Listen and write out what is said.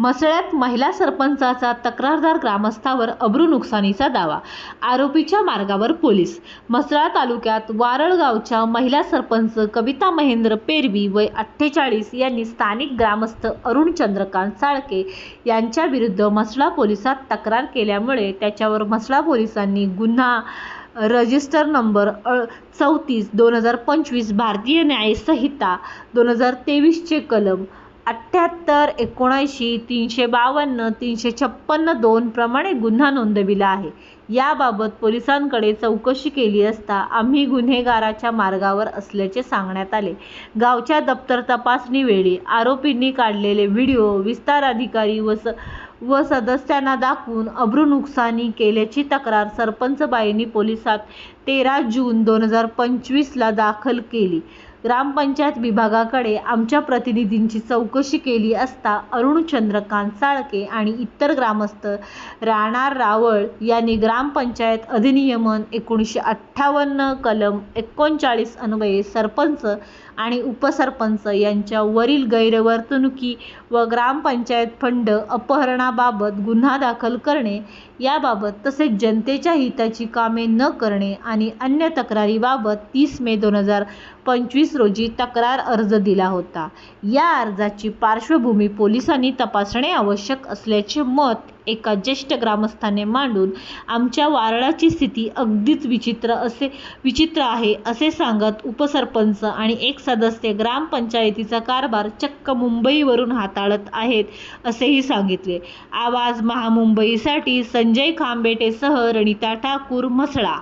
मसळ्यात महिला सरपंचाचा तक्रारदार ग्रामस्थावर अब्रू नुकसानीचा दावा. आरोपीच्या मार्गावर पोलीस. मसळा तालुक्यात वारळगावच्या महिला सरपंच कविता महेंद्र पेरवी वय अठ्ठेचाळीस यांनी स्थानिक ग्रामस्थ अरुण चंद्रकांत साळके यांच्या विरुद्ध मसळा पोलिसात तक्रार केल्यामुळे त्याच्यावर मसळा पोलिसांनी गुन्हा रजिस्टर नंबर चौतीस दोन हजार पंचवीस भारतीय न्यायसंहिता दोन हजार तेवीसचे कलम अठ्ठ्याहत्तर एकोणऐंशी तीनशे बावन्न तीनशे छप्पन्न दोन प्रमाणे गुन्हा नोंदविला आहे. याबाबत पोलिसांकडे चौकशी केली असता आम्ही गुन्हेगाराच्या मार्गावर असल्याचे सांगण्यात आले. गावच्या दप्तर तपासणीवेळी आरोपींनी काढलेले व्हिडिओ विस्तार अधिकारी व स व सदस्यांना दाखवून अब्रू नुकसानी केल्याची तक्रार सरपंचबाईंनी पोलिसात तेरा जून दोन हजार पंचवीसला दाखल केली. ग्रामपंचायत विभागाकडे आमच्या प्रतिनिधींची चौकशी केली असता अरुण चंद्रकांत साळके आणि इतर ग्रामस्थ राहणार रावळ यांनी ग्रामपंचायत अधिनियमन एकोणीसशे अठ्ठावन्न कलम एकोणचाळीस अन्वये सरपंच आणि उपसरपंच यांच्यावरील गैरवर्तणुकी व ग्रामपंचायत फंड अपहरणाबाबत गुन्हा दाखल करणे याबाबत तसेच जनतेच्या हिताची कामे न करणे आणि अन्य तक्रारीबाबत तीस मे दोन हजार पंचवीस रोजी तक्रार अर्ज दिला होता. या अर्जाची पार्श्वभूमी पोलिसांनी तपासणे आवश्यक असल्याचे मत एका ज्येष्ठ ग्रामस्थाने मांडून आमच्या वारळाची स्थिती अगदीच विचित्र असे विचित्र आहे असे सांगत उपसरपंच आणि एक सदस्य ग्रामपंचायतीचा कारभार चक्क मुंबईवरून हाताळत आहेत असेही सांगितले. आवाज महामुंबईसाठी संजय खांबेटेसह रणिता ठाकूर म्हसळा.